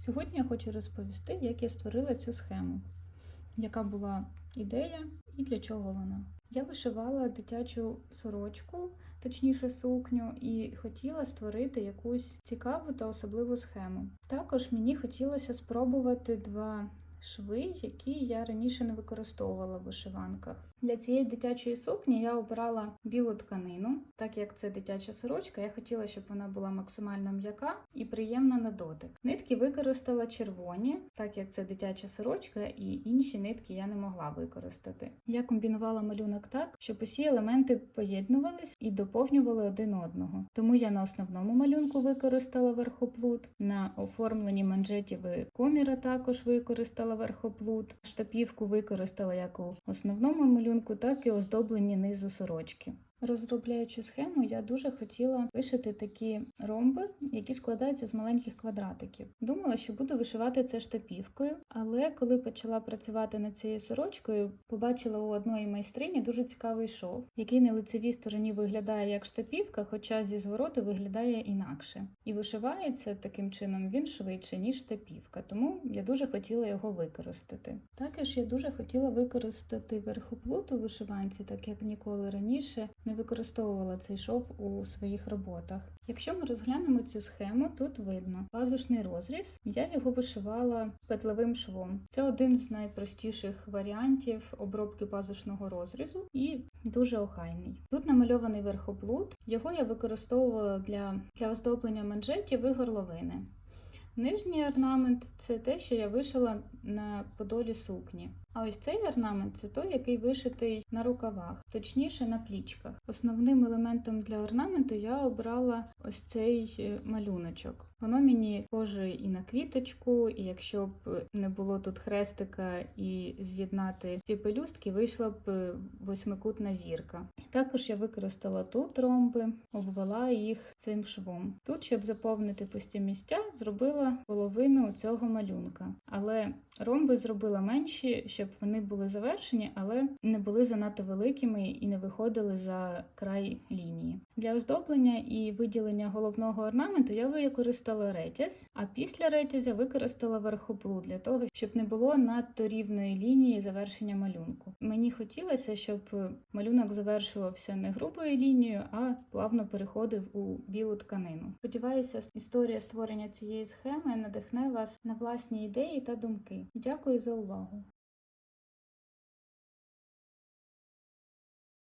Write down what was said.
Сьогодні я хочу розповісти, як я створила цю схему, яка була ідея і для чого вона. Я вишивала дитячу сорочку, точніше сукню, і хотіла створити якусь цікаву та особливу схему. Також мені хотілося спробувати два шви, які я раніше не використовувала в вишиванках. Для цієї дитячої сукні я обрала білу тканину, так як це дитяча сорочка, я хотіла, щоб вона була максимально м'яка і приємна на дотик. Нитки використала червоні, так як це дитяча сорочка, і інші нитки я не могла використати. Я комбінувала малюнок так, щоб усі елементи поєднувались і доповнювали один одного. Тому я на основному малюнку використала верхоплут, на оформленні манжетів і коміра також використала верхоплут, штапівку використала як у основному малюнку, так і оздоблені низу сорочки. Розробляючи схему, я дуже хотіла вишити такі ромби, які складаються з маленьких квадратиків. Думала, що буду вишивати це штапівкою, але коли почала працювати над цією сорочкою, побачила у одної майстрині дуже цікавий шов, який на лицевій стороні виглядає як штапівка, хоча зі звороту виглядає інакше. І вишивається таким чином він швидше, ніж штапівка, тому я дуже хотіла його використати. Також я дуже хотіла використати верхоплут у вишиванці, так як ніколи раніше не використовувала цей шов у своїх роботах. Якщо ми розглянемо цю схему, тут видно пазушний розріз. Я його вишивала петлевим швом. Це один з найпростіших варіантів обробки пазушного розрізу і дуже охайний. Тут намальований верхоплут, його я використовувала для, для оздоблення манжетів і горловини. Нижній орнамент це те, що я вишила на подолі сукні. А ось цей орнамент це той, який вишитий на рукавах, точніше на плічках. Основним елементом для орнаменту я обрала ось цей е, малюночок. Воно мені схоже і на квіточку, і якщо б не було тут хрестика і з'єднати ці пелюстки, вийшла б е, восьмикутна зірка. Також я використала тут ромби, обвела їх цим швом. Тут, щоб заповнити пусті місця, зробила половину цього малюнка. Але ромби зробила менші, щоб вони були завершені, але не були занадто великими і не виходили за край лінії. Для оздоблення і виділення головного орнаменту я використала ретязь, а після ретязя використала верхоплут для того, щоб не було надто рівної лінії завершення малюнку. Мені хотілося, щоб малюнок завершувався не грубою лінією, а плавно переходив у білу тканину. Сподіваюся, історія створення цієї схеми надихне вас на власні ідеї та думки. Дякую за увагу!